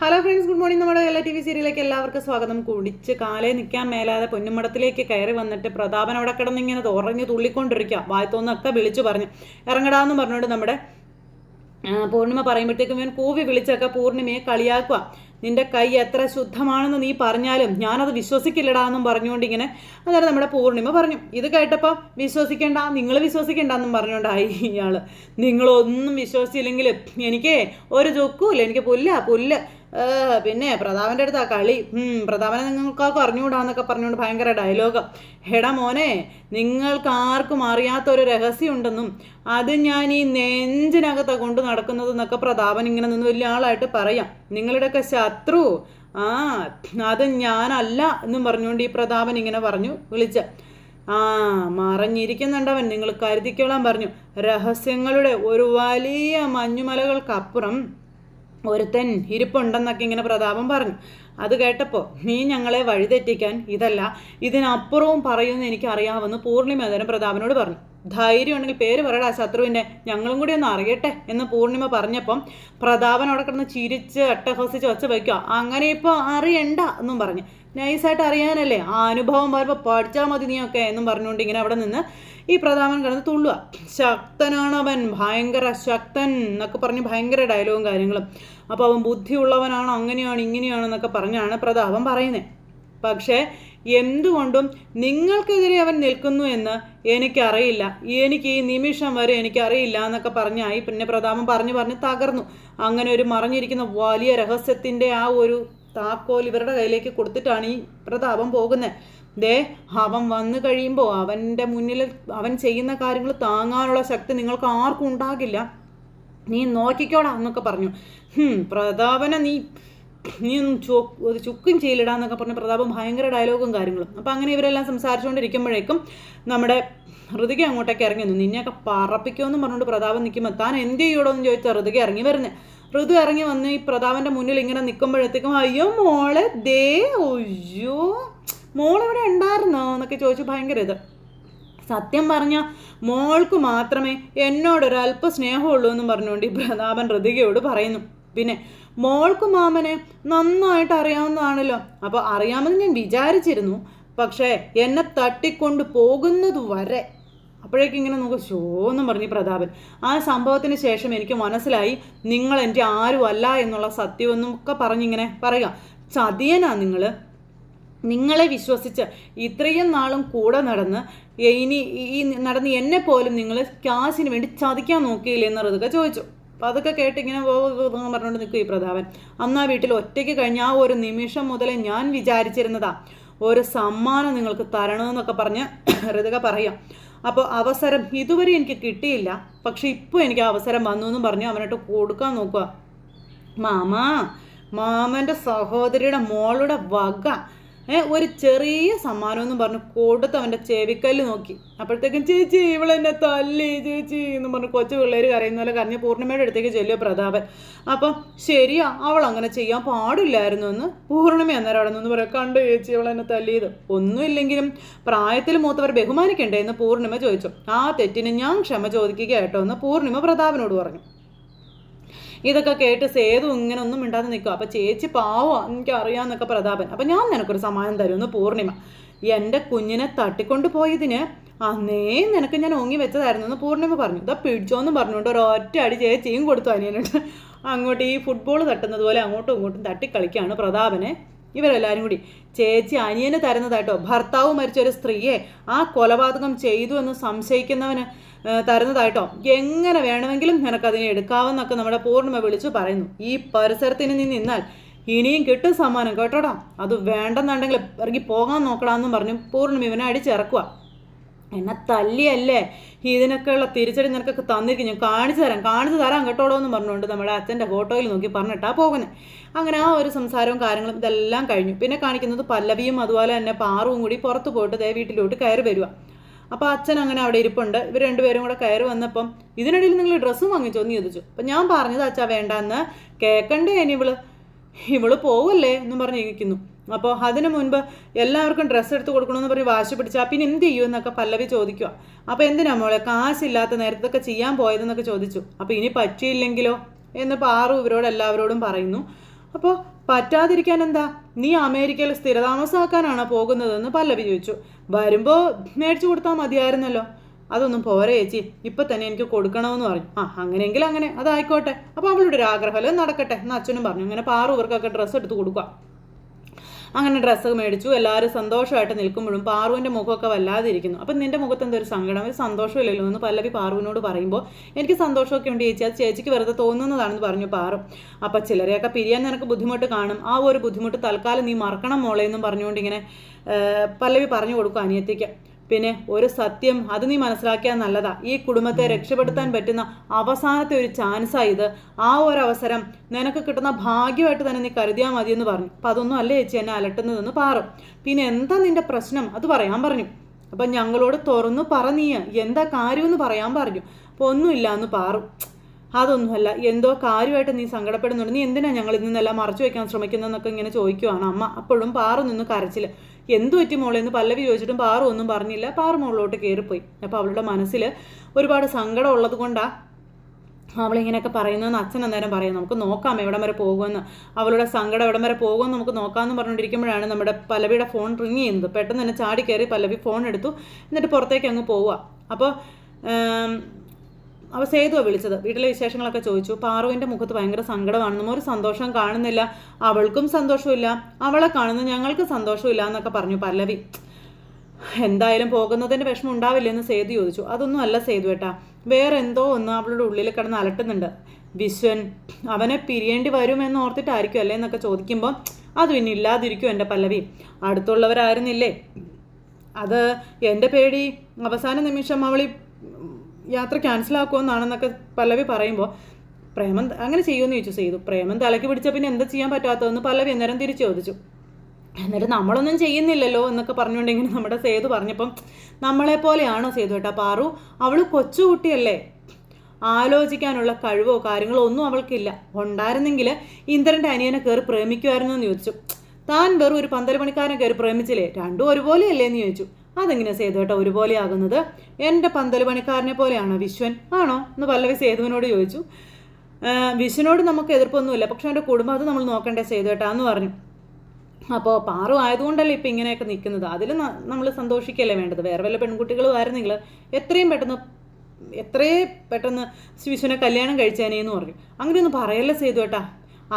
Hello friends good morning നമ്മുടെ എല്ലാ T V സീരിയലിലേക്ക് എല്ലാവർക്കും സ്വാഗതം. കുടിച്ച് കാലേ നിൽക്കാൻ മേലാതെ പൊന്നുമടത്തിലേക്ക് കയറി വന്നിട്ട് പ്രതാപൻ അവിടെ കിടന്നിങ്ങനെ തുറഞ്ഞ് തുള്ളിക്കൊണ്ടിരിക്കുക വായത്തോന്നൊക്കെ വിളിച്ചു പറഞ്ഞു. ഇറങ്ങടാന്ന് പറഞ്ഞുകൊണ്ട് നമ്മുടെ പൂർണിമ പറയുമ്പോഴത്തേക്കും ഞാൻ കൂവി വിളിച്ചൊക്കെ പൂർണിമയെ കളിയാക്കുക നിന്റെ കൈ എത്ര ശുദ്ധമാണെന്ന് നീ പറഞ്ഞാലും ഞാനത് വിശ്വസിക്കില്ലടാ എന്നും പറഞ്ഞുകൊണ്ട് ഇങ്ങനെ അന്നേരം നമ്മുടെ പൂർണിമ പറഞ്ഞു. ഇത് കേട്ടപ്പോൾ വിശ്വസിക്കേണ്ട നിങ്ങൾ വിശ്വസിക്കേണ്ട എന്നും പറഞ്ഞുകൊണ്ടായി ഇയാൾ നിങ്ങളൊന്നും വിശ്വസിച്ചില്ലെങ്കിൽ എനിക്ക് ഒരു ചൊക്കൂല്ല എനിക്ക് പുല്ല പുല്ല്. പിന്നെ പ്രതാപന്റെ ആ കളി. പ്രതാപനെ നിങ്ങൾക്കാർക്കും അറിഞ്ഞുകൂടാന്നൊക്കെ പറഞ്ഞുകൊണ്ട് ഭയങ്കര ഡയലോഗ്. ഹെഡ മോനെ നിങ്ങൾക്ക് ആർക്കും അറിയാത്ത ഒരു രഹസ്യമുണ്ടെന്നും അത് ഞാൻ ഈ നെഞ്ചിനകത്ത് കൊണ്ട് നടക്കുന്നതെന്നൊക്കെ പ്രതാപൻ ഇങ്ങനെ നിന്ന് വലിയ ആളായിട്ട് പറയാം. നിങ്ങളുടെയൊക്കെ ശത്രു. ആ അത് ഞാനല്ല എന്നും പറഞ്ഞുകൊണ്ട് ഈ പ്രതാപൻ ഇങ്ങനെ പറഞ്ഞു വിളിച്ച. ആ മറഞ്ഞിരിക്കുന്നുണ്ടവൻ നിങ്ങൾ കരുതിക്കോളാൻ പറഞ്ഞു. രഹസ്യങ്ങളുടെ ഒരു വലിയ മഞ്ഞുമലകൾക്കപ്പുറം ഒരുത്തൻ ഇരിപ്പുണ്ടെന്നൊക്കെ ഇങ്ങനെ പ്രതാപം പറഞ്ഞു. അത് കേട്ടപ്പോൾ നീ ഞങ്ങളെ വഴിതെറ്റിക്കാൻ ഇതല്ല ഇതിനപ്പുറവും പറയുമെന്ന് എനിക്ക് അറിയാമെന്ന് പൂർണിമ അന്നേരം പ്രതാപനോട് പറഞ്ഞു. ധൈര്യം ഉണ്ടെങ്കിൽ പേര് പറയടാ ശത്രുവിന്റെ ഞങ്ങളും കൂടി ഒന്ന് അറിയട്ടെ എന്ന് പൂർണിമ പറഞ്ഞപ്പം പ്രതാപൻ അവിടെ കിടന്ന് ചിരിച്ച് അട്ടഹസിച്ച് ഒച്ച വയ്ക്കുക. അങ്ങനെ ഇപ്പോൾ അറിയണ്ട എന്നും പറഞ്ഞു. നൈസായിട്ട് അറിയാനല്ലേ ആ അനുഭവം വരുമ്പോൾ പഠിച്ചാൽ മതി നീയൊക്കെ എന്നും പറഞ്ഞുകൊണ്ട് ഇങ്ങനെ അവിടെ നിന്ന് ഈ പ്രതാപൻ കിടന്ന് തുള്ളുക ശക്തനാണ് അവൻ ഭയങ്കര ശക്തൻ എന്നൊക്കെ പറഞ്ഞ് ഭയങ്കര ഡയലോഗും കാര്യങ്ങളും. അപ്പോൾ അവൻ ബുദ്ധിയുള്ളവനാണ് അങ്ങനെയാണ് ഇങ്ങനെയാണെന്നൊക്കെ പറഞ്ഞാണ് പ്രതാപൻ പറയുന്നത് പക്ഷേ എന്തുകൊണ്ടും നിങ്ങൾക്കെതിരെ അവൻ നിൽക്കുന്നു എന്ന് എനിക്കറിയില്ല. എനിക്ക് ഈ നിമിഷം വരെ എനിക്കറിയില്ല എന്നൊക്കെ പറഞ്ഞായി പിന്നെ പ്രതാപം പറഞ്ഞു പറഞ്ഞ് തകർന്നു. അങ്ങനെ ഒരു മറിഞ്ഞിരിക്കുന്ന വലിയ രഹസ്യത്തിന്റെ ആ ഒരു താക്കോൽ ഇവരുടെ കയ്യിലേക്ക് കൊടുത്തിട്ടാണ് ഈ പ്രതാപം പോകുന്നത് ദേ അവൻ വന്നു കഴിയുമ്പോൾ അവന്റെ മുന്നിൽ അവൻ ചെയ്യുന്ന കാര്യങ്ങൾ താങ്ങാനുള്ള ശക്തി നിങ്ങൾക്ക് ആർക്കും ഉണ്ടാകില്ല. നീ നോക്കിക്കോടാ എന്നൊക്കെ പറഞ്ഞു. പ്രതാപന നീ നീ ഒന്നും ഒരു ചുക്കും ചെയ്യില്ലടാന്നൊക്കെ പറഞ്ഞ് പ്രതാപം ഭയങ്കര ഡയലോഗും കാര്യങ്ങളും. അപ്പം അങ്ങനെ ഇവരെല്ലാം സംസാരിച്ചുകൊണ്ടിരിക്കുമ്പോഴേക്കും നമ്മുടെ ഋതിക അങ്ങോട്ടേക്ക് ഇറങ്ങി വന്നു. നിന്നെയൊക്കെ പറപ്പിക്കുമെന്ന് പറഞ്ഞുകൊണ്ട് പ്രതാപം നിൽക്കുമ്പോൾ താൻ എന്ത് ചെയ്യൂടോ? എന്ന് ചോദിച്ചാൽ ഋതിക ഇറങ്ങി വരുന്നത് ഋതു ഇറങ്ങി വന്ന് ഈ പ്രതാപന്റെ മുന്നിൽ ഇങ്ങനെ നിൽക്കുമ്പോഴത്തേക്കും അയ്യോ മോളെ ദേ ഒയ്യോ മോളിവിടെ ഉണ്ടായിരുന്നോ എന്നൊക്കെ ചോദിച്ചു ഭയങ്കര ഇത്. സത്യം പറഞ്ഞ മോൾക്ക് മാത്രമേ എന്നോടൊരല്പ സ്നേഹമുള്ളൂ എന്നും പറഞ്ഞുകൊണ്ട് ഈ പ്രതാപൻ ഹൃതികയോട് പറയുന്നു. പിന്നെ മോൾക്ക് മാമനെ നന്നായിട്ട് അറിയാവുന്നതാണല്ലോ. അപ്പോൾ അറിയാമെന്ന് ഞാൻ വിചാരിച്ചിരുന്നു. പക്ഷേ എന്നെ തട്ടിക്കൊണ്ട് പോകുന്നത് വരെ അപ്പോഴേക്കും ഇങ്ങനെ നോക്കും ഷോ എന്നും പറഞ്ഞു പ്രതാപൻ. ആ സംഭവത്തിന് ശേഷം എനിക്ക് മനസ്സിലായി നിങ്ങൾ എന്റെ ആരുമല്ല എന്നുള്ള സത്യമെന്നും ഒക്കെ പറഞ്ഞിങ്ങനെ പറയുക. ചതിയനാ നിങ്ങൾ നിങ്ങളെ വിശ്വസിച്ച് ഇത്രയും നാളും കൂടെ നടന്ന് ഇനി ഈ നടന്ന് എന്നെ പോലും നിങ്ങൾ ക്യാഷിന് വേണ്ടി ചതിക്കാൻ നോക്കിയില്ലേ എന്ന് ഋതുക ചോദിച്ചു. അപ്പം അതൊക്കെ കേട്ട് ഇങ്ങനെ പറഞ്ഞുകൊണ്ട് നിൽക്കും ഈ പ്രതാപൻ. അന്ന് ആ വീട്ടിൽ ഒറ്റയ്ക്ക് കഴിഞ്ഞ ആ ഒരു നിമിഷം മുതലേ ഞാൻ വിചാരിച്ചിരുന്നതാ ഒരു സമ്മാനം നിങ്ങൾക്ക് തരണമെന്നൊക്കെ പറഞ്ഞ് ഋതുക പറയാം അപ്പോൾ അവസരം ഇതുവരെ എനിക്ക് കിട്ടിയില്ല. പക്ഷെ ഇപ്പോൾ എനിക്ക് അവസരം വന്നു എന്നും പറഞ്ഞ് അവനായിട്ട് കൊടുക്കാൻ നോക്കുക. മാമാ മാമന്റെ സഹോദരിയുടെ മോളുടെ വക ഒരു ചെറിയ സമ്മാനം എന്ന് പറഞ്ഞു കൊടുത്ത് അവന്റെ ചെവിക്കല്ല് നോക്കി. അപ്പോഴത്തേക്കും ചേച്ചി ഇവളെന്നെ തല്ലി ചേച്ചി എന്ന് പറഞ്ഞു കൊച്ചു പിള്ളേർ കരയുന്ന പോലെ കരഞ്ഞ് പൂർണിമയുടെ അടുത്തേക്ക് ചെല്ലുക പ്രതാപൻ. അപ്പം ശരിയാ അവൾ അങ്ങനെ ചെയ്യാൻ പാടില്ലായിരുന്നു എന്ന് പൂർണിമ അന്നേരം അവിടെ നിന്ന് പറയാം കണ്ടു ചേച്ചി ഇവളെന്നെ എന്നെ തല്ലിയത്. ഒന്നുമില്ലെങ്കിലും പ്രായത്തിൽ മൂത്തവർ ബഹുമാനിക്കണ്ടേ? എന്ന് പൂർണിമ ചോദിച്ചു. ആ തെറ്റിന് ഞാൻ ക്ഷമ ചോദിക്കുക കേട്ടോ എന്ന് പൂർണിമ പ്രതാപനോട് പറഞ്ഞു. ഇതൊക്കെ കേട്ട് സേതു ഇങ്ങനെ ഒന്നും മിണ്ടാതെ നിൽക്കുക അപ്പം ചേച്ചി പാവോ എനിക്ക് അറിയാമെന്നൊക്കെ പ്രതാപൻ. അപ്പം ഞാൻ നിനക്കൊരു സമാനം തരുമെന്ന് പൂർണിമ. എന്റെ കുഞ്ഞിനെ തട്ടിക്കൊണ്ട് പോയതിന് അന്നേ നിനക്ക് ഞാൻ ഓങ്ങി വെച്ചതായിരുന്നു എന്ന് പൂർണിമ പറഞ്ഞു. ഇതാ പിടിച്ചോന്നും പറഞ്ഞുകൊണ്ട് ഒരു ഒറ്റ അടി ചേച്ചിയും കൊടുത്തു അനിയനിട്ട് അങ്ങോട്ട് ഈ ഫുട്ബോൾ തട്ടുന്നത് പോലെ അങ്ങോട്ടും ഇങ്ങോട്ടും തട്ടിക്കളിക്കുകയാണ് പ്രതാപനെ. ഇവരെല്ലാവരും കൂടി. ചേച്ചി അനിയന് തരുന്നതായിട്ടോ ഭർത്താവ് മരിച്ച ഒരു സ്ത്രീയെ ആ കൊലപാതകം ചെയ്തു എന്ന് സംശയിക്കുന്നവന് തരുന്നതായിട്ടോ എങ്ങനെ വേണമെങ്കിലും നിനക്കതിനെ എടുക്കാവെന്നൊക്കെ നമ്മുടെ പൂർണിമ വിളിച്ചു പറയുന്നു. ഈ പരിസരത്തിന് നീ നിന്നാൽ ഇനിയും കിട്ടും സമ്മാനം കേട്ടോടാ. അത് വേണ്ടെന്നുണ്ടെങ്കിൽ ഇറങ്ങി പോകാൻ നോക്കണമെന്നും പറഞ്ഞു പൂർണിമ ഇവനെ അടിച്ചിറക്കുക എന്നെ തല്ലിയല്ലേ? ഇതിനൊക്കെയുള്ള തിരിച്ചടി നിനക്കൊക്കെ തന്നിരിക്കും. ഞാൻ കാണിച്ചു തരാം കാണിച്ചു തരാം കേട്ടോളൂ എന്ന് പറഞ്ഞുകൊണ്ട് നമ്മുടെ അച്ഛന്റെ ഫോട്ടോയിൽ നോക്കി പറഞ്ഞിട്ടാ പോകുന്നത് അങ്ങനെ ആ ഒരു സംസാരവും കാര്യങ്ങളും ഇതെല്ലാം കഴിഞ്ഞു. പിന്നെ കാണിക്കുന്നത് പല്ലവിയും അതുപോലെ തന്നെ പാറുവും കൂടി പുറത്ത് പോയിട്ട് ദേ വീട്ടിലോട്ട് കയറി വരിക അപ്പോൾ അച്ഛൻ അങ്ങനെ അവിടെ ഇരിപ്പുണ്ട്. ഇവർ രണ്ടുപേരും കൂടെ കയറി വന്നപ്പം ഇതിനിടയിൽ നിങ്ങൾ ഡ്രസ്സും വാങ്ങിച്ചോ എന്ന് ചോദിച്ചു. അപ്പം ഞാൻ പറഞ്ഞത് അച്ഛാ വേണ്ടെന്ന് കേൾക്കണ്ടേ ഇനി ഇവൾ? ഇവൾ പോവല്ലേ? എന്നും പറഞ്ഞ് ഇരിക്കുന്നു അപ്പോൾ അതിന് മുൻപ് എല്ലാവർക്കും ഡ്രസ്സ് എടുത്ത് കൊടുക്കണമെന്ന് പറഞ്ഞ് വാശി പിടിച്ചാൽ പിന്നെ എന്ത് ചെയ്യും? എന്നൊക്കെ പല്ലവി ചോദിക്കുക അപ്പോൾ എന്തിനാ മോളെ? കാശില്ലാത്ത നേരത്തൊക്കെ ചെയ്യാൻ പോയതെന്നൊക്കെ ചോദിച്ചു. അപ്പോൾ ഇനി പറ്റിയില്ലെങ്കിലോ? എന്ന് പാറു ഇവരോട് എല്ലാവരോടും പറയുന്നു. അപ്പോൾ പറ്റാതിരിക്കാൻ എന്താ? നീ അമേരിക്കയിൽ സ്ഥിരതാമസമാക്കാനാണോ പോകുന്നതെന്ന് പല്ലവി ചോദിച്ചു. വരുമ്പോൾ മേടിച്ചു കൊടുത്താൽ മതിയായിരുന്നല്ലോ. അതൊന്നും പോരെ ചേച്ചി. ഇപ്പം തന്നെ എനിക്ക് കൊടുക്കണമെന്ന് പറഞ്ഞു. ആ അങ്ങനെയെങ്കിൽ അങ്ങനെ. അതായിക്കോട്ടെ. അപ്പോൾ അവളുടെ ഒരു ആഗ്രഹം നടക്കട്ടെ. എന്ന് അച്ഛനും പറഞ്ഞു. അങ്ങനെ പാറു ഇവർക്കൊക്കെ ഡ്രസ്സ് എടുത്ത് കൊടുക്കുക അങ്ങനെ ഡ്രസ്സ് മേടിച്ചു എല്ലാവരും സന്തോഷമായിട്ട് നിൽക്കുമ്പോഴും പാറുവിന്റെ മുഖമൊക്കെ വല്ലാതിരിക്കുന്നു. അപ്പം നിന്റെ മുഖത്ത് എന്തൊരു സങ്കടം ഒരു സന്തോഷമില്ലല്ലോ എന്ന് പല്ലവി പാറുവിനോട് പറയുമ്പോൾ എനിക്ക് സന്തോഷമൊക്കെ ഉണ്ട് ചേച്ചി അത് ചേച്ചിക്ക് വെറുതെ തോന്നുന്നതാണെന്ന് പറഞ്ഞു പാറും. അപ്പം ചിലരെയൊക്കെ പിരിയാൻ നിനക്ക് ബുദ്ധിമുട്ട് കാണും. ആ ഒരു ബുദ്ധിമുട്ട് തൽക്കാലം നീ മറക്കണം മോളെ എന്നും പറഞ്ഞുകൊണ്ട് ഇങ്ങനെ പല്ലവി പറഞ്ഞു കൊടുക്കും അനിയത്തിക്ക്. പിന്നെ ഒരു സത്യം അത് നീ മനസ്സിലാക്കിയാൽ നല്ലതാ. ഈ കുടുംബത്തെ രക്ഷപ്പെടുത്താൻ പറ്റുന്ന അവസാനത്തെ ഒരു ചാൻസാണ് ഇത്. ആ ഒരു അവസരം നിനക്ക് കിട്ടുന്ന ഭാഗ്യമായിട്ട് തന്നെ നീ കരുതിയാൽ മതി എന്ന് പറഞ്ഞു. അപ്പം അതൊന്നും അല്ലേ ചേച്ചി എന്നെ അലട്ടുന്നതെന്ന് പാറും. പിന്നെ എന്താ നിന്റെ പ്രശ്നം? അത് പറയാൻ പറഞ്ഞു. അപ്പം ഞങ്ങളോട് തുറന്നു പറ നീ. എന്താ കാര്യമെന്ന് പറയാൻ പറഞ്ഞു. അപ്പോൾ ഒന്നുമില്ല എന്ന് പാറും. അതൊന്നുമല്ല എന്തോ കാര്യമായിട്ട് നീ സങ്കടപ്പെടുന്നുണ്ട്. നീ എന്തിനാ ഞങ്ങൾ നിന്നെല്ലാം മറച്ചു വയ്ക്കാൻ ശ്രമിക്കുന്നതെന്നൊക്കെ ഇങ്ങനെ ചോദിക്കുവാണ് അമ്മ. അപ്പോഴും പാറു നിന്ന് കരച്ചില്ല എന്തു പറ്റി മോളെ? എന്ന് പല്ലവി ചോദിച്ചിട്ടും പാറു ഒന്നും പറഞ്ഞില്ല. പാറു മുകളിലോട്ട് കയറിപ്പോയി അപ്പോൾ അവളുടെ മനസ്സിൽ ഒരുപാട് സങ്കടം ഉള്ളത് കൊണ്ടാണ് അവളിങ്ങനെയൊക്കെ പറയുന്നതെന്ന് അച്ഛൻ അന്നേരം പറയും നമുക്ക് നോക്കാം എവിടം വരെ പോകുമെന്ന്. അവളുടെ സങ്കടം എവിടം വരെ പോകുമെന്ന് നമുക്ക് നോക്കാമെന്ന് പറഞ്ഞുകൊണ്ടിരിക്കുമ്പോഴാണ് നമ്മുടെ പല്ലവിയുടെ ഫോൺ റിങ് ചെയ്യുന്നത്. പെട്ടെന്ന് തന്നെ ചാടി കയറി പല്ലവി ഫോൺ എടുത്തു. എന്നിട്ട് പുറത്തേക്ക് അങ്ങ് പോവുക. അപ്പോൾ അവ സേതുവാണ് വിളിച്ചത്. വീട്ടിലെ വിശേഷങ്ങളൊക്കെ ചോദിച്ചു. പാറുവിന്റെ മുഖത്ത് ഭയങ്കര സങ്കടമാണെന്നും ഒരു സന്തോഷം കാണുന്നില്ല. അവൾക്കും സന്തോഷമില്ല. അവളെ കാണുന്ന ഞങ്ങൾക്ക് സന്തോഷമില്ല എന്നൊക്കെ പറഞ്ഞു പല്ലവി. എന്തായാലും പോകുന്നതിന്റെ വിഷമം ഉണ്ടാവില്ലെന്ന് സേതു ചോദിച്ചു. അതൊന്നും അല്ല സേതു ഏട്ടാ. വേറെ എന്തോ ഒന്ന് അവളുടെ ഉള്ളിൽ കിടന്ന് അലട്ടുന്നുണ്ട്. വിശ്വൻ അവനെ പിരിയേണ്ടി വരുമെന്ന് ഓർത്തിട്ടായിരിക്കും അല്ലേ എന്നൊക്കെ ചോദിക്കുമ്പോൾ അത് പിന്നെ ഇല്ലാതിരിക്കും എന്റെ പല്ലവി. അടുത്തുള്ളവരായിരുന്നില്ലേ? അത് എന്റെ പേടി. അവസാന നിമിഷം അവളി യാത്ര ക്യാൻസൽ ആക്കുമെന്നാണെന്നൊക്കെ പല്ലവി പറയുമ്പോൾ പ്രേമൻ അങ്ങനെ ചെയ്യുമെന്ന് ചോദിച്ചു ചെയ്തു പ്രേമം തലയ്ക്ക് പിടിച്ച പിന്നെ എന്താ ചെയ്യാൻ പറ്റാത്തതെന്ന് പല്ലവി അന്നേരം തിരിച്ചു ചോദിച്ചു. എന്നിട്ട് നമ്മളൊന്നും ചെയ്യുന്നില്ലല്ലോ എന്നൊക്കെ പറഞ്ഞുകൊണ്ടെങ്കിൽ നമ്മുടെ സേതു പറഞ്ഞപ്പം നമ്മളെ പോലെയാണോ സേതു കേട്ടാ പാറു? അവൾ കൊച്ചുകുട്ടിയല്ലേ ആലോചിക്കാനുള്ള കഴിവോ കാര്യങ്ങളോ ഒന്നും അവൾക്കില്ല. ഉണ്ടായിരുന്നെങ്കിൽ ഇന്ദ്രന്റെ അനിയനെ കയറി പ്രേമിക്കുമായിരുന്നു എന്ന് ചോദിച്ചു. താൻ വെറും ഒരു പന്തൽ പണിക്കാരനെ കയറി പ്രേമിച്ചില്ലേ? രണ്ടും ഒരുപോലെയല്ലേ? എന്ന് ചോദിച്ചു. അതെങ്ങനെ സേതുവേട്ട ഒരുപോലെ ആകുന്നത് എന്റെ പന്തൽ പണിക്കാരനെ പോലെയാണോ വിശ്വൻ? ആണോ? എന്ന് പല്ലവി സേതുവിനോട് ചോദിച്ചു. വിശ്വനോട് നമുക്ക് എതിർപ്പൊന്നുമില്ല. പക്ഷെ എന്റെ കുടുംബം അത് നമ്മൾ നോക്കണ്ടേ സേതുവേട്ട എന്ന് പറഞ്ഞു. അപ്പോൾ പാറു ആയതുകൊണ്ടല്ലേ ഇപ്പം ഇങ്ങനെയൊക്കെ നിൽക്കുന്നത്? അതിൽ നമ്മൾ സന്തോഷിക്കല്ലേ വേണ്ടത്? വേറെ വല്ല പെൺകുട്ടികളും ആയിരുന്നെങ്കിൽ എത്രയും പെട്ടെന്ന് എത്രയും പെട്ടെന്ന് വിശ്വനെ കല്യാണം കഴിച്ചേനേന്ന് പറഞ്ഞു. അങ്ങനെയൊന്നും പറയല്ലേ സേതുവേട്ടാ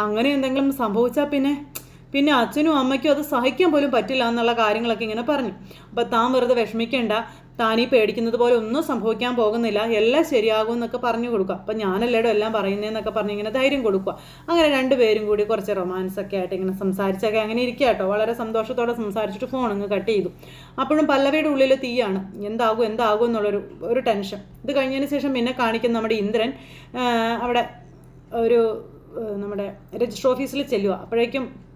അങ്ങനെ എന്തെങ്കിലും സംഭവിച്ചാൽ പിന്നെ പിന്നെ അച്ഛനും അമ്മയ്ക്കും അത് സഹിക്കാൻ പോലും പറ്റില്ല എന്നുള്ള കാര്യങ്ങളൊക്കെ ഇങ്ങനെ പറഞ്ഞു. അപ്പോൾ താൻ വെറുതെ വിഷമിക്കേണ്ട. താനീ പേടിക്കുന്നത് പോലെ ഒന്നും സംഭവിക്കാൻ പോകുന്നില്ല. എല്ലാം ശരിയാകും എന്നൊക്കെ പറഞ്ഞു കൊടുക്കുക. അപ്പം ഞാനല്ലേടോ എല്ലാം പറയുന്നതെന്നൊക്കെ പറഞ്ഞ് ഇങ്ങനെ ധൈര്യം കൊടുക്കുക. അങ്ങനെ രണ്ടുപേരും കൂടി കുറച്ച് റൊമാൻസ് ഒക്കെ ആയിട്ട് ഇങ്ങനെ സംസാരിച്ചൊക്കെ അങ്ങനെ ഇരിക്കുക കേട്ടോ. വളരെ സന്തോഷത്തോടെ സംസാരിച്ചിട്ട് ഫോൺ അങ്ങ് കട്ട് ചെയ്തു. അപ്പോഴും പല്ലവിയുടെ ഉള്ളിൽ തീയാണ്. എന്താകും എന്താകും എന്നുള്ളൊരു ഒരു ടെൻഷൻ ഇത് കഴിഞ്ഞതിന് ശേഷം പിന്നെ കാണിക്കുന്ന നമ്മുടെ ഇന്ദ്രൻ അവിടെ ഒരു നമ്മുടെ രജിസ്റ്റർ ഓഫീസിൽ ചെല്ലുക അപ്പോഴേക്കും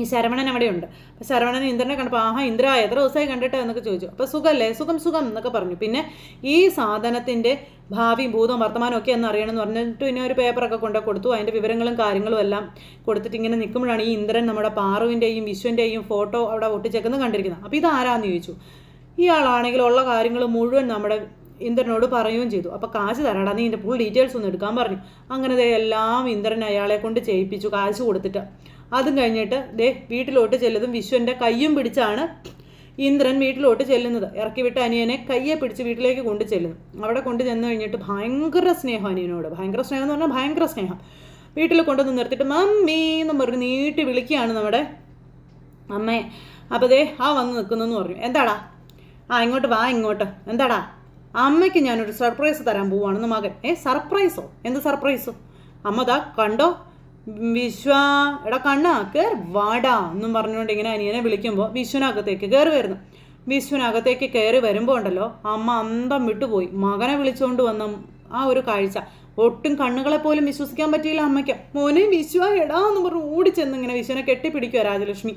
ഈ ശരവണൻ അവിടെയുണ്ട്. അപ്പോൾ ശരവണൻ ഇന്ദ്രനെ കണ്ടപ്പോൾ ആഹാ ഇന്ദ്ര എത്ര ദിവസമായി കണ്ടിട്ട്? എന്നൊക്കെ ചോദിച്ചു. അപ്പോൾ സുഖമല്ലേ സുഖം സുഖം എന്നൊക്കെ പറഞ്ഞു. പിന്നെ ഈ സാധനത്തിന്റെ ഭാവി ഭൂതം വർത്തമാനം ഒക്കെ എന്ന് അറിയണമെന്ന് പറഞ്ഞിട്ട് പിന്നെ ഒരു പേപ്പറൊക്കെ കൊണ്ട് കൊടുത്തു. അതിന്റെ വിവരങ്ങളും കാര്യങ്ങളും എല്ലാം കൊടുത്തിട്ട് ഇങ്ങനെ നിൽക്കുമ്പോഴാണ് ഈ ഇന്ദ്രൻ നമ്മുടെ പാറുവിന്റെയും വിശ്വന്റെയും ഫോട്ടോ അവിടെ ഒട്ടിച്ചേക്കുന്നത് കണ്ടിരിക്കുന്നത്. അപ്പോൾ ഇതാരാന്ന് ചോദിച്ചു. ഇയാളാണെങ്കിൽ ഉള്ള കാര്യങ്ങൾ മുഴുവൻ നമ്മുടെ ഇന്ദ്രനോട് പറയുകയും ചെയ്തു. അപ്പോൾ കാശ് തരാടാ നീ എന്റെ ഫുൾ ഡീറ്റെയിൽസ് ഒന്ന് എടുക്കാൻ പറഞ്ഞു. അങ്ങനെ എല്ലാം ഇന്ദ്രൻ അയാളെ കൊണ്ട് ചെയ്യിപ്പിച്ചു കാശ് കൊടുത്തിട്ട്. അതും കഴിഞ്ഞിട്ട് ദേ വീട്ടിലോട്ട് ചെല്ലതും വിശ്വന്റെ കയ്യും പിടിച്ചാണ് ഇന്ദ്രൻ വീട്ടിലോട്ട് ചെല്ലുന്നത്. ഇറക്കി വിട്ട അനിയനെ കയ്യെ പിടിച്ച് വീട്ടിലേക്ക് കൊണ്ടു ചെല്ലുന്നു അവിടെ കൊണ്ട് ചെന്ന് കഴിഞ്ഞിട്ട് ഭയങ്കര സ്നേഹം അനിയനോട്. ഭയങ്കര സ്നേഹം എന്ന് പറഞ്ഞാൽ ഭയങ്കര സ്നേഹം. വീട്ടിൽ കൊണ്ടുവന്ന് നിർത്തിയിട്ട് മമ്മീ എന്ന് പറഞ്ഞ് നീട്ടി വിളിക്കുകയാണ് നമ്മുടെ അമ്മയെ അപ്പോൾ ദേ ആ വന്ന് നിൽക്കുന്നു എന്ന് പറഞ്ഞു. എന്താടാ? ആ ഇങ്ങോട്ട് വാ ഇങ്ങോട്ട്. എന്താടാ? അമ്മയ്ക്ക് ഞാനൊരു സർപ്രൈസ് തരാൻ പോവാണെന്ന് മകൻ. ഏ സർപ്രൈസോ? എന്ത് സർപ്രൈസോ? അമ്മ ദാ കണ്ടോ? വിശ്വ എടാ കണ്ണ കയറി വാടാ എന്നും പറഞ്ഞുകൊണ്ട് ഇങ്ങനെ അനിയനെ വിളിക്കുമ്പോൾ വിശ്വനകത്തേക്ക് കയറി വരുന്നു. വിശ്വനകത്തേക്ക് കയറി വരുമ്പോൾ ഉണ്ടല്ലോ അമ്മ അന്തം വിട്ടുപോയി. മകനെ വിളിച്ചുകൊണ്ട് വന്ന ആ ഒരു കാഴ്ച. ഒട്ടും കണ്ണുകളെ പോലും വിശ്വസിക്കാൻ പറ്റിയില്ല അമ്മയ്ക്ക്. മോനെ വിശ്വ എടാ എന്ന് പറഞ്ഞ് ഓടിച്ചെന്ന് ഇങ്ങനെ വിശ്വനെ കെട്ടിപ്പിടിക്കുക രാജലക്ഷ്മി.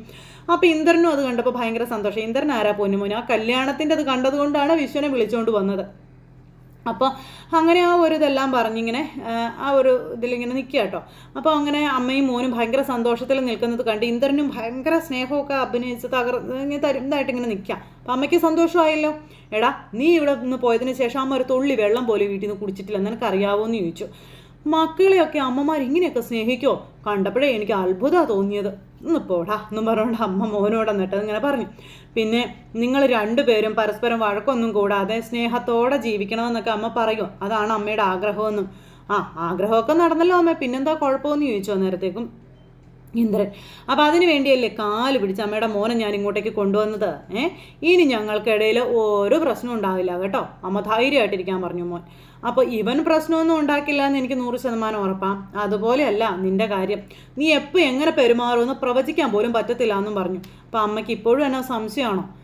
അപ്പോൾ ഇന്ദ്രനും അത് കണ്ടപ്പോൾ ഭയങ്കര സന്തോഷം. ഇന്ദ്രൻ ആരാ പൊന്നുമോനെ? ആ കല്യാണത്തിന്റെ അത് കണ്ടതുകൊണ്ടാണ് വിശ്വനെ വിളിച്ചുകൊണ്ട് വന്നത്. അപ്പോൾ അങ്ങനെ ആ ഒരു ഇതെല്ലാം പറഞ്ഞിങ്ങനെ ആ ഒരു ഇതിലിങ്ങനെ നിൽക്കുക കേട്ടോ അപ്പോൾ അങ്ങനെ അമ്മയും മോനും ഭയങ്കര സന്തോഷത്തിൽ നിൽക്കുന്നത് കണ്ട് ഇന്ദ്രനും ഭയങ്കര സ്നേഹമൊക്കെ അഭിനയിച്ച് തകർ ഇങ്ങനെ തരുന്നതായിട്ട് ഇങ്ങനെ നിൽക്കാം അപ്പം അമ്മയ്ക്ക് സന്തോഷമായല്ലോ? എടാ നീ ഇവിടെ നിന്ന് പോയതിന് ശേഷം അമ്മ ഒരു തുള്ളി വെള്ളം പോലും വീട്ടിൽ നിന്ന് കുടിച്ചിട്ടില്ല. നിനക്ക് അറിയാവോ എന്ന് ചോദിച്ചു. മക്കളെയൊക്കെ അമ്മമാർ ഇങ്ങനെയൊക്കെ സ്നേഹിക്കോ? കണ്ടപ്പോഴേ എനിക്ക് അത്ഭുതമാണ് തോന്നിയത്. ഒന്ന് പോടാ എന്നും പറഞ്ഞുകൊണ്ട് അമ്മ മോനോട് എന്നിട്ട് ഇങ്ങനെ പറഞ്ഞു. പിന്നെ നിങ്ങൾ രണ്ടുപേരും പരസ്പരം വഴക്കൊന്നും കൂടാതെ സ്നേഹത്തോടെ ജീവിക്കണമെന്നൊക്കെ അമ്മ പറയും. അതാണ് അമ്മയുടെ ആഗ്രഹമെന്നും. ആ ആഗ്രഹമൊക്കെ നടന്നല്ലോ അമ്മ. പിന്നെന്താ കുഴപ്പമെന്ന് ചോദിച്ചു അന്നേരത്തേക്കും ഇന്ദ്രൻ. അപ്പം അതിന് വേണ്ടിയല്ലേ കാൽ പിടിച്ച് അമ്മയുടെ മോനെ ഞാൻ ഇങ്ങോട്ടേക്ക് കൊണ്ടുവന്നത്? ഏ? ഇനി ഞങ്ങൾക്കിടയിൽ ഒരു പ്രശ്നം ഉണ്ടാവില്ല കേട്ടോ. അമ്മ ധൈര്യമായിട്ടിരിക്കാൻ പറഞ്ഞു മോൻ. അപ്പോൾ ഇവൻ പ്രശ്നമൊന്നും ഉണ്ടാക്കില്ല എന്ന് എനിക്ക് നൂറ് ശതമാനം ഉറപ്പാം. അതുപോലെയല്ല നിന്റെ കാര്യം. നീ എപ്പോൾ എങ്ങനെ പെരുമാറുമെന്ന് പ്രവചിക്കാൻ പോലും പറ്റത്തില്ല എന്നും പറഞ്ഞു. അപ്പം അമ്മയ്ക്ക് ഇപ്പോഴും എന്നാ സംശയമാണോ?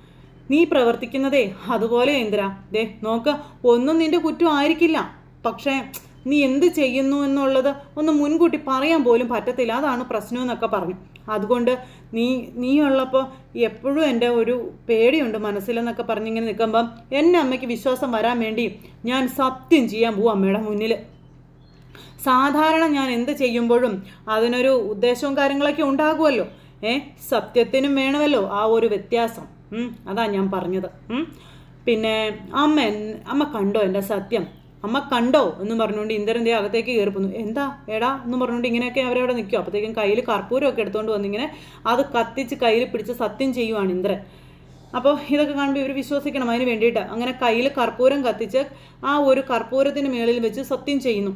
നീ പ്രവർത്തിക്കുന്നതേ അതുപോലെ ഇന്ദ്ര. ദേ നോക്ക് ഒന്നും നിന്റെ കുറ്റം ആയിരിക്കില്ല. പക്ഷേ നീ എന്ത് ചെയ്യുന്നു എന്നുള്ളത് ഒന്ന് മുൻകൂട്ടി പറയാൻ പോലും പറ്റത്തില്ല. അതാണ് പ്രശ്നം എന്നൊക്കെ പറഞ്ഞു. അതുകൊണ്ട് നീ നീ ഉള്ളപ്പോൾ എപ്പോഴും എന്റെ ഒരു പേടിയുണ്ട് മനസ്സിലെന്നൊക്കെ പറഞ്ഞിങ്ങനെ നിൽക്കുമ്പം എന്റെ അമ്മയ്ക്ക് വിശ്വാസം വരാൻ വേണ്ടി ഞാൻ സത്യം ചെയ്യാൻ പോവും അമ്മയുടെ മുന്നിൽ. സാധാരണ ഞാൻ എന്ത് ചെയ്യുമ്പോഴും അതിനൊരു ഉദ്ദേശവും കാര്യങ്ങളൊക്കെ ഉണ്ടാകുമല്ലോ. ഏ സത്യത്തിനും വേണമല്ലോ ആ ഒരു വ്യത്യാസം. അതാ ഞാൻ പറഞ്ഞത്. പിന്നെ അമ്മ അമ്മ കണ്ടോ എന്റെ സത്യം? അമ്മ കണ്ടോ എന്ന് പറഞ്ഞുകൊണ്ട് ഇന്ദ്രൻ ദേ അകത്തേക്ക് കയറിപ്പോന്നു എന്താ? എടാ എന്ന് പറഞ്ഞുകൊണ്ട് ഇങ്ങനെയൊക്കെ അവരവിടെ നിൽക്കും അപ്പോഴത്തേക്കും കയ്യിൽ കർപ്പൂരമൊക്കെ എടുത്തുകൊണ്ട് വന്നിങ്ങനെ അത് കത്തിച്ച് കയ്യിൽ പിടിച്ച് സത്യം ചെയ്യുവാണ് ഇന്ദ്രൻ. അപ്പോൾ ഇതൊക്കെ കാണുമ്പോൾ ഇവർ വിശ്വസിക്കണം അതിന് വേണ്ടിയിട്ട്. അങ്ങനെ കയ്യിൽ കർപ്പൂരം കത്തിച്ച് ആ ഒരു കർപ്പൂരത്തിന് മേളിൽ വെച്ച് സത്യം ചെയ്യുന്നു.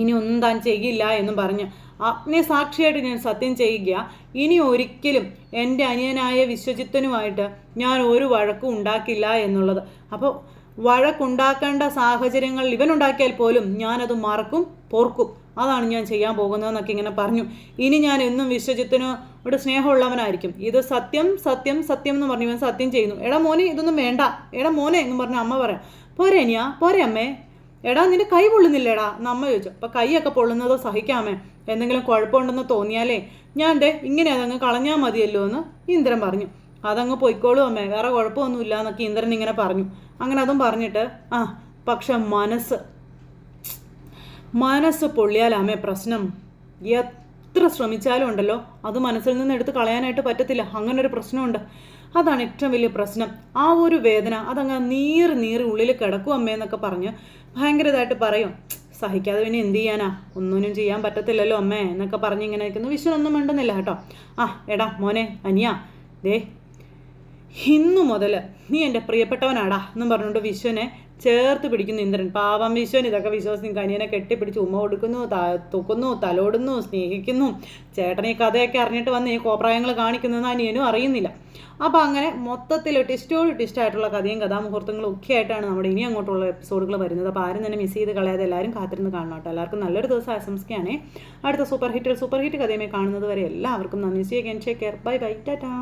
ഇനി ഒന്നും താൻ ചെയ്യില്ല എന്നും പറഞ്ഞ്. അഗ്നി സാക്ഷിയായിട്ട് ഞാൻ സത്യം ചെയ്യുക. ഇനി ഒരിക്കലും എന്റെ അനിയനായ വിശ്വജിത്തനുമായിട്ട് ഞാൻ ഒരു വഴക്കും ഉണ്ടാക്കില്ല എന്നുള്ളത്. അപ്പോൾ വഴക്കുണ്ടാക്കേണ്ട സാഹചര്യങ്ങൾ ഇവനുണ്ടാക്കിയാൽ പോലും ഞാനത് മറക്കും പോർക്കും അതാണ് ഞാൻ ചെയ്യാൻ പോകുന്നതെന്നൊക്കെ ഇങ്ങനെ പറഞ്ഞു. ഇനി ഞാൻ എന്നും വിശ്വജിത്തിനോട് സ്നേഹമുള്ളവനായിരിക്കും. ഇത് സത്യം സത്യം സത്യം എന്ന് പറഞ്ഞു. ഇവൻ സത്യം ചെയ്യുന്നു. എടാ മോനെ ഇതൊന്നും വേണ്ട. എടാ മോനെ എന്ന് പറഞ്ഞ അമ്മ പറയാം. പോരെ അനിയാ പോരെ അമ്മേ. എടാ നിന്റെ കൈ പൊള്ളുന്നില്ലേടാ? എന്ന് അമ്മ ചോദിച്ചു. അപ്പം കൈയൊക്കെ പൊള്ളുന്നതോ സഹിക്കാമേ? എന്തെങ്കിലും കുഴപ്പമുണ്ടെന്ന് തോന്നിയാലേ ഞാൻ ദേ ഇങ്ങനെ അതങ്ങ് കളഞ്ഞാൽ മതിയല്ലോ എന്ന് ഇന്ദ്രൻ പറഞ്ഞു. അതങ്ങ് പൊയ്ക്കോളൂ അമ്മേ. വേറെ കുഴപ്പമൊന്നുമില്ല എന്നൊക്കെ ഇന്ദ്രൻ ഇങ്ങനെ പറഞ്ഞു. അങ്ങനെ അതും പറഞ്ഞിട്ട് ആ പക്ഷെ മനസ്സ് മനസ്സ് പൊള്ളിയാലാമേ പ്രശ്നം. എത്ര ശ്രമിച്ചാലും ഉണ്ടല്ലോ അത് മനസ്സിൽ നിന്ന് എടുത്ത് കളയാനായിട്ട് പറ്റത്തില്ല. ഒരു പ്രശ്നമുണ്ട്. അതാണ് ഏറ്റവും വലിയ പ്രശ്നം. ആ ഒരു വേദന അതങ്ങ് നീറി നീറി ഉള്ളിൽ കിടക്കും അമ്മേ എന്നൊക്കെ പറഞ്ഞ് ഭയങ്കര ഇതായിട്ട് പറയും. സഹിക്കാതെ പിന്നെ എന്ത് ചെയ്യാനാ? ഒന്നും ചെയ്യാൻ പറ്റത്തില്ലല്ലോ അമ്മേ എന്നൊക്കെ പറഞ്ഞ് ഇങ്ങനെ നിൽക്കുന്നു. വിശ്വനൊന്നും മിണ്ടുന്നില്ല കേട്ടോ. ആ എടാ മോനെ അനിയ. ദേ ഇന്നു മുതൽ നീ എന്റെ പ്രിയപ്പെട്ടവനാടാ എന്നും പറഞ്ഞുകൊണ്ട് വിശ്വനെ ചേർത്ത് പിടിക്കുന്നു ഇന്ദ്രൻ. പാവം വിശ്വൻ ഇതൊക്കെ വിശ്വസിക്കും കനിയനെ കെട്ടിപ്പിടിച്ച് ഉമ്മ കൊടുക്കുന്നു തൊക്കുന്നു തലോടുന്നു സ്നേഹിക്കുന്നു. ചേട്ടൻ ഈ കഥയൊക്കെ അറിഞ്ഞിട്ട് വന്ന് ഈ കോപ്രായങ്ങൾ കാണിക്കുന്നതെന്ന് അനിയനും അറിയുന്നില്ല. അപ്പോൾ അങ്ങനെ മൊത്തത്തിൽ ടിസ്റ്റോട് ടിസ്റ്റായിട്ടുള്ള കഥയും കഥാമുഹൂർത്തങ്ങളും ഒക്കെ ആയിട്ടാണ് നമ്മുടെ ഇനി അങ്ങോട്ടുള്ള എപ്പിസോഡുകൾ വരുന്നത്. അപ്പോൾ ആരും തന്നെ മിസ് ചെയ്ത് കളയാതെ എല്ലാവരും കാത്തിരുന്ന് കാണണം കേട്ടോ. എല്ലാവർക്കും നല്ലൊരു ദിവസം ആശംസിക്കുകയാണേ. അടുത്ത സൂപ്പർ ഹിറ്റിൽ സൂപ്പർ ഹിറ്റ് കഥയുമായി കാണുന്നത് വരെ എല്ലാവർക്കും നന്ദി. See again take care bye bye tata